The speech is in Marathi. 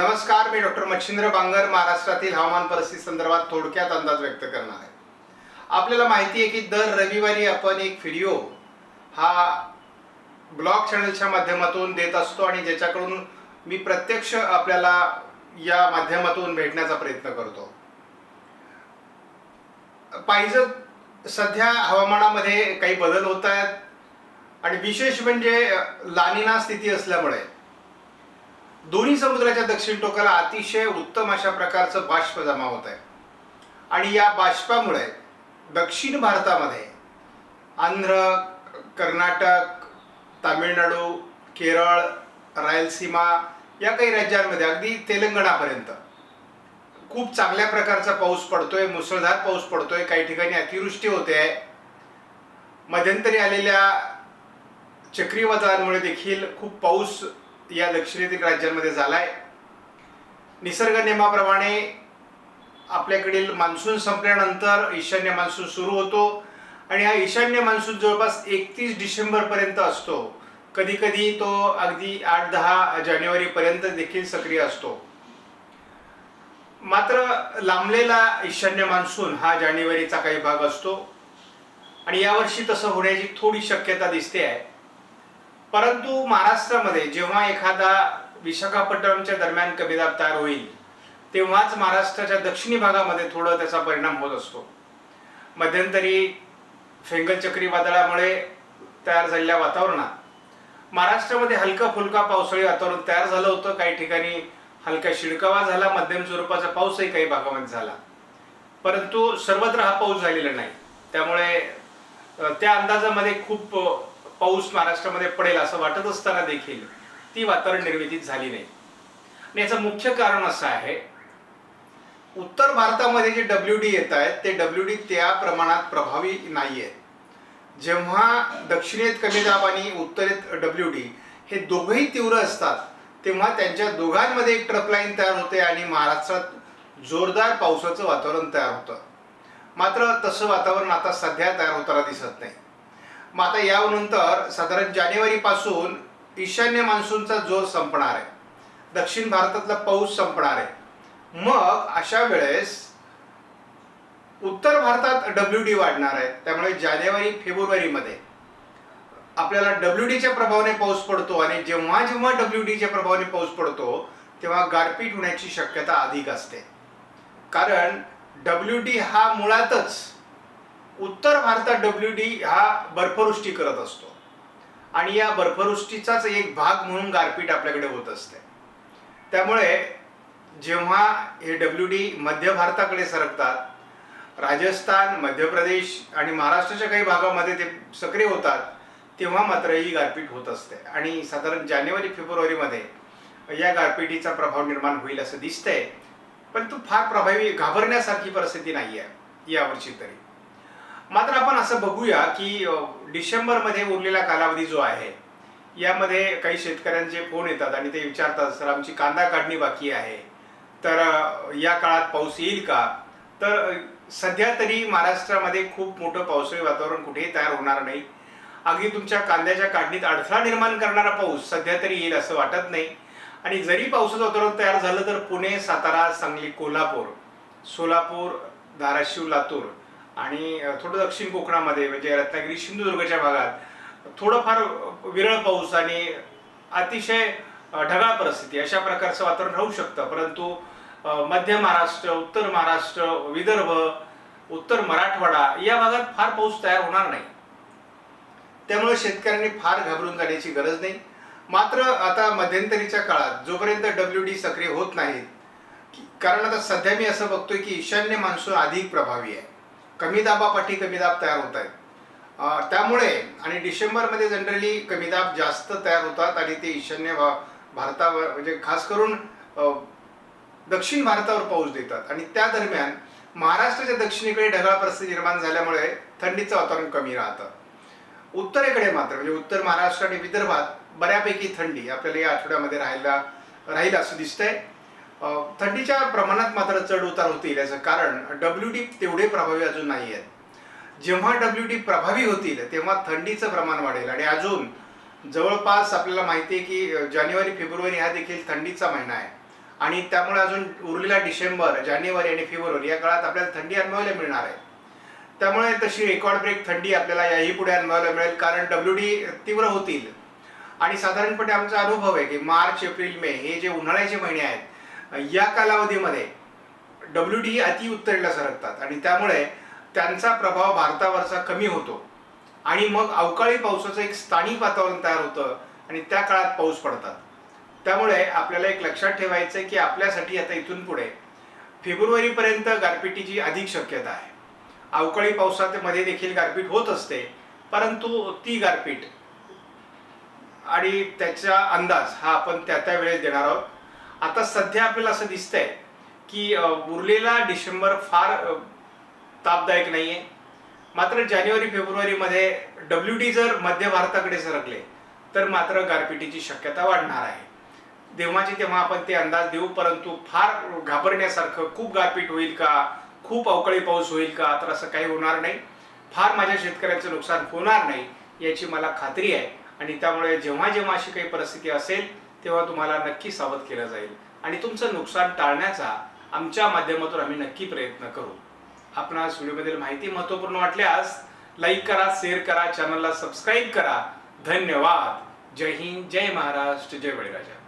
नमस्कार मी डॉक्टर मच्छिंद्र बांगर महाराष्ट्रातील हवामान परिस्थिती संदर्भात थोडक्यात अंदाज व्यक्त करणार आहे. आपल्याला माहिती आहे की दर रविवारी आपण एक व्हिडिओ हा ब्लॉग चॅनलच्या माध्यमातून देत असतो आणि ज्याच्याकडून मी प्रत्यक्ष आपल्याला या माध्यमातून भेटण्याचा प्रयत्न करतो. पाहिजे सध्या हवामानामध्ये काही बदल होत आहेत आणि विशेष म्हणजे लानिना स्थिती असल्यामुळे दोन्ही समुद्राच्या दक्षिण टोकाला अतिशय उत्तम अशा प्रकारचं बाष्प जमा होत आहे. आणि या बाष्पामुळे दक्षिण भारतामध्ये आंध्र कर्नाटक तामिळनाडू केरळ रायलसीमा या काही राज्यांमध्ये अगदी तेलंगणापर्यंत खूप चांगल्या प्रकारचा पाऊस पडतोय मुसळधार पाऊस पडतोय काही ठिकाणी अतिवृष्टी होते आहे. मध्यंतरी आलेल्या चक्रीवादळांमुळे देखील खूप पाऊस या दक्षिणेतील राज्यांमध्ये झाला आहे निसर्ग नियमाप्रमाणे आपल्याकडील मान्सून संपल्यानंतर ईशान्य मान्सून सुरू होतो आणि हा ईशान्य मान्सून जवळपास एकतीस डिसेंबरपर्यंत असतो. कधी कधी तो अगदी आठ दहा जानेवारीपर्यंत देखील सक्रिय असतो. मात्र लांबलेला ईशान्य मान्सून हा जानेवारीचा काही भाग असतो. आणि यावर्षी तसं होण्याची थोडी शक्यता दिसते आहे. परंतु महाराष्ट्रामध्ये जेव्हा एखादा विशाखापट्टणमच्या दरम्यान कमीदाब तयार होईल तेव्हाच महाराष्ट्राच्या दक्षिणी भागामध्ये थोडं त्याचा परिणाम होत असतो. मध्यंतरी फेंगल चक्रीवादळामुळे तयार झालेल्या वातावरणात महाराष्ट्रामध्ये हलका फुलका पावसाळी वातावरण तयार झालं होतं. काही ठिकाणी हलका शिडकावा झाला मध्यम स्वरूपाचा पाऊसही काही भागामध्ये झाला. परंतु सर्वत्र हा पाऊस झालेला नाही. त्यामुळे त्या अंदाजामध्ये खूप पाऊस महाराष्ट्रामध्ये पडेल असं वाटत असताना देखील ती वातावरण निर्मितीत झाली नाही. आणि याचं मुख्य कारण असं आहे उत्तर भारतामध्ये जे डब्ल्यू डी येत आहेत ते डब्ल्यू डी त्या प्रमाणात प्रभावी नाही आहेत जेव्हा दक्षिणेत कमी दाब आणि उत्तरेत डब्ल्यू डी हे दोघंही तीव्र असतात तेव्हा त्यांच्या दोघांमध्ये एक ट्रपलाईन तयार होते आणि महाराष्ट्रात जोरदार पावसाचं वातावरण तयार होतं. मात्र तसं वातावरण आता सध्या तयार होताना दिसत नाही. मग आता यानंतर साधारण जानेवारीपासून ईशान्य मान्सूनचा जोर संपणार आहे. दक्षिण भारतातला पाऊस संपणार आहे. मग अशा वेळेस उत्तर भारतात डब्ल्यू डी वाढणार आहे. त्यामुळे जानेवारी फेब्रुवारीमध्ये आपल्याला डब्ल्यू डीच्या प्रभावाने पाऊस पडतो आणि जेव्हा जेव्हा डब्ल्यू डीच्या प्रभावाने पाऊस पडतो तेव्हा गारपीट होण्याची शक्यता अधिक असते. कारण डब्ल्यू डी हा मुळातच उत्तर भारतात डब्ल्यू डी हा बर्फवृष्टी करत असतो. आणि या बर्फवृष्टीचाच एक भाग म्हणून गारपीट आपल्याकडे होत असते. त्यामुळे जेव्हा हे डब्ल्यू डी मध्य भारताकडे सरकतात राजस्थान मध्य प्रदेश आणि महाराष्ट्राच्या काही भागामध्ये ते सक्रिय होतात तेव्हा मात्र ही गारपीट होत असते. आणि साधारण जानेवारी फेब्रुवारीमध्ये या गारपिटीचा प्रभाव निर्माण होईल असं दिसतंय तो फार प्रभावी घाबरण्यासारखी परिस्थिती नाही आहे यावर्षी तरी. मात्र आपण असं बघूया की डिसेंबरमध्ये उरलेला कालावधी जो आहे यामध्ये काही शेतकऱ्यांचे फोन येतात आणि ते विचारतात सर आमची कांदा काढणी बाकी आहे. तर या काळात पाऊस येईल का? तर सध्या तरी महाराष्ट्रामध्ये खूप मोठं पावसाळी वातावरण कुठेही तयार होणार नाही. अगदी तुमच्या कांद्याच्या काढणीत अडथळा निर्माण करणारा पाऊस सध्या तरी येईल असं वाटत नाही. आणि जरी पावसाचं वातावरण तयार झालं तर पुणे सातारा सांगली कोल्हापूर सोलापूर धाराशिव लातूर आणि थोडं दक्षिण कोकणामध्ये म्हणजे रत्नागिरी सिंधुदुर्गच्या भागात थोडंफार विरळ पाऊस आणि अतिशय ढगाळ परिस्थिती अशा प्रकारचं वातावरण राहू शकतं. परंतु मध्य महाराष्ट्र उत्तर महाराष्ट्र विदर्भ उत्तर मराठवाडा या भागात फार पाऊस तयार होणार नाही. त्यामुळे शेतकऱ्यांनी फार घाबरून जाण्याची गरज नाही. मात्र आता मध्यंतरीच्या काळात जोपर्यंत डब्ल्यू डी सक्रिय होत नाहीत कारण आता सध्या मी असं बघतोय की ईशान्य मान्सून अधिक प्रभावी आहे. कमी दाबापाठी कमी दाब तयार होत आहेत. त्यामुळे आणि डिसेंबरमध्ये जनरली कमी दाब जास्त तयार होतात आणि ते ईशान्य भा भारतावर म्हणजे खास करून दक्षिण भारतावर पाऊस देतात. आणि त्या दरम्यान महाराष्ट्राच्या दक्षिणेकडे ढगाळ परिस्थिती निर्माण झाल्यामुळे थंडीचं वातावरण कमी राहतं. उत्तरेकडे मात्र म्हणजे उत्तर महाराष्ट्र आणि विदर्भात बऱ्यापैकी थंडी आपल्याला या आठवड्यामध्ये राहायला राहील असं दिसतंय. थंडीच्या प्रमाणात मात्र चढ उतार होतील याचं कारण डब्ल्यू डी तेवढे प्रभावी अजून नाही आहेत. जेव्हा डब्ल्यू डी प्रभावी होतील तेव्हा थंडीचं प्रमाण वाढेल. आणि अजून जवळपास आपल्याला माहिती आहे की जानेवारी फेब्रुवारी हा देखील थंडीचा महिना आहे. आणि त्यामुळे अजून उरलेला डिसेंबर जानेवारी आणि फेब्रुवारी या काळात आपल्याला थंडी अनुभवायला मिळणार आहे. त्यामुळे तशी रेकॉर्ड ब्रेक थंडी आपल्याला याही पुढे अनुभवायला मिळेल कारण डब्ल्यू डी तीव्र होतील. आणि साधारणपणे आमचा अनुभव आहे की मार्च एप्रिल मे हे जे उन्हाळ्याचे महिने आहेत या कालावधीमध्ये डब्ल्यू डी अति उत्तरेला सरकतात आणि त्यामुळे त्यांचा प्रभाव भारतावरचा कमी होतो. आणि मग अवकाळी पावसाचं एक स्थानिक वातावरण तयार होतं आणि त्या काळात पाऊस पडतात. त्यामुळे आपल्याला एक लक्षात ठेवायचं आहे की आपल्यासाठी आता इथून पुढे फेब्रुवारीपर्यंत गारपिटीची अधिक शक्यता आहे. अवकाळी पावसामध्ये देखील गारपीट होत असते परंतु ती गारपीट आणि त्याचा अंदाज हा आपण त्या त्या वेळेस देणार आहोत. आता सध्या आपल्याला असं दिसतंय की उरलेला डिसेंबर फार तापदायक नाही आहे मात्र जानेवारी फेब्रुवारीमध्ये डब्ल्यू डी जर मध्य भारताकडे सरकले तर मात्र गारपिटीची शक्यता वाढणार आहे. तेव्हाची तेव्हा आपण ते अंदाज देऊ परंतु फार घाबरण्यासारखं खूप गारपीट होईल का? खूप अवकाळी पाऊस होईल का? तर असं काही होणार नाही. फार माझ्या शेतकऱ्यांचं नुकसान होणार नाही याची मला खात्री आहे. आणि त्यामुळे जेव्हा जेव्हा अशी काही परिस्थिती असेल तेव्हा तुम्हाला नक्की सावध केलं जाईल. आणि तुमचं नुकसान टाळण्याचा आमच्या माध्यमातून आम्ही नक्की प्रयत्न करू. आपणास व्हिडिओमधील माहिती महत्त्वपूर्ण वाटल्यास लाईक करा शेअर करा चॅनलला सबस्क्राईब करा. धन्यवाद. जय हिंद जय महाराष्ट्र जय बळीराजा.